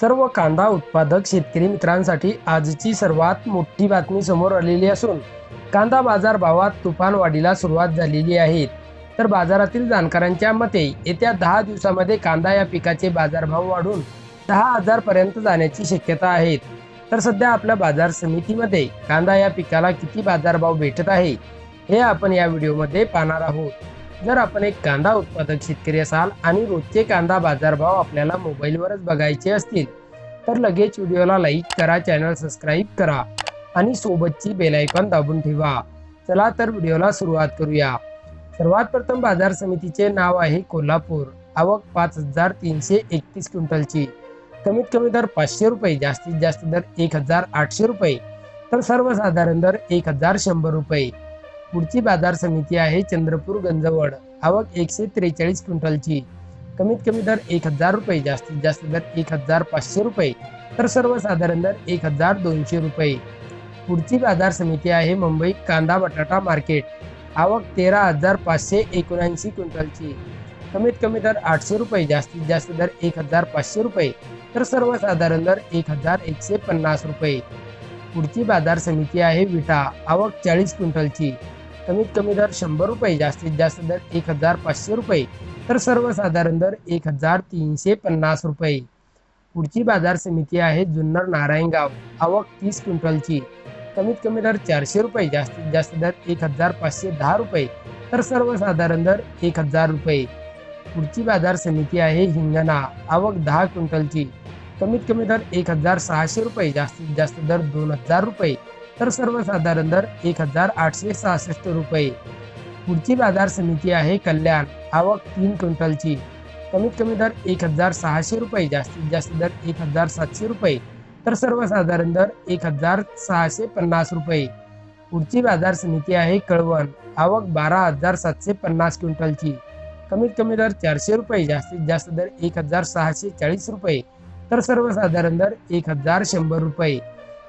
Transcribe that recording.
सर्व कांदा उत्पादक शेतकरी मित्रांसाठी आजची सर्वात मोठी बातमी समोर आलेली असून कांदा बाजार भावात तुफान वाढीला सुरुवात झालेली आहे. तर बाजारातील जाणकारांच्या मते येत्या दहा दिवसामध्ये कांदा या पिकाचे बाजारभाव वाढून दहा हजार पर्यंत जाण्याची शक्यता आहे. तर सध्या आपल्या बाजार समितीमध्ये कांदा या पिकाला किती बाजारभाव भेटत आहे हे आपण या व्हिडिओमध्ये पाहणार आहोत. जर आपण एक कांदा उत्पादक शेतकरी असाल आणि रोजचे कांदा बाजारभाव आपल्याला मोबाईलवरच बघायचे असतील तर लगेच व्हिडिओला लाईक करा चॅनल सबस्क्राईब करा आणि सोबतची बेलायकॉन दाबून ठेवा. चला तर व्हिडिओला सुरुवात करूया. सर्वात प्रथम बाजार समितीचे नाव आहे कोल्हापूर. आवक पाच हजार तीनशे एकतीस क्विंटलची. कमीत कमी दर पाचशे रुपये जास्तीत जास्त दर एक हजार आठशे रुपये तर सर्वसाधारण दर एक हजार शंभर रुपये. पुढची बाजार समिती आहे चंद्रपूर गंजवड. आवक एकशे त्रेचाळीस क्विंटलची. कमीत कमी दर एक हजार रुपये जास्तीत जास्त दर एक हजार पाचशे रुपये तर सर्वसाधारण दर एक हजार दोनशे रुपये. पुढची बाजार समिती आहे मुंबई कांदा बटाटा मार्केट. आवक तेरा हजार पाचशे एकोणऐंशी क्विंटलची. कमीत कमी दर आठशे रुपये जास्तीत जास्त दर एक हजार पाचशे रुपये तर सर्वसाधारण दर एक हजार एकशे पन्नास रुपये. पुढची बाजार समिती आहे विटा आवक चाळीस क्विंटलची. कमीत कमी दर शंभर रुपये जास्तीत जास्त दर एक हजार पाचशे रुपये तर सर्वसाधारण दर एक हजार तीनशे पन्नास रुपये. पुढची बाजार समिती आहे जुन्नर नारायणगाव आवक तीस क्विंटलची. कमीत कमी दर चारशे रुपये जास्तीत जास्त दर एक हजार पाचशे दहा रुपये तर सर्वसाधारण दर एक हजार रुपये. पुढची बाजार समिती आहे हिंगणा आवक दहा क्विंटलची. कमीत कमी दर एक हजार सहाशे रुपये जास्तीत जास्त दर दोन हजार रुपये. तर सर्वसाधारण दर एक हजार आठशे सहासष्ट रुपये. पुढची बाजार समिती आहे कल्याण. आवक तीन क्विंटलची. कमीत कमी दर एक हजार सहाशे रुपये. जास्तीत जास्त दर एक हजार सातशे रुपये. तर सर्वसाधारण दर एक हजार सहाशे पन्नास रुपये. पुढची बाजार समिती आहे कळवण. आवक बारा हजार सातशे पन्नास क्विंटलची. कमीत कमी दर चारशे रुपये. जास्तीत जास्त दर एक हजार सहाशे चाळीस रुपये. तर सर्वसाधारण दर एक हजार शंभर रुपये.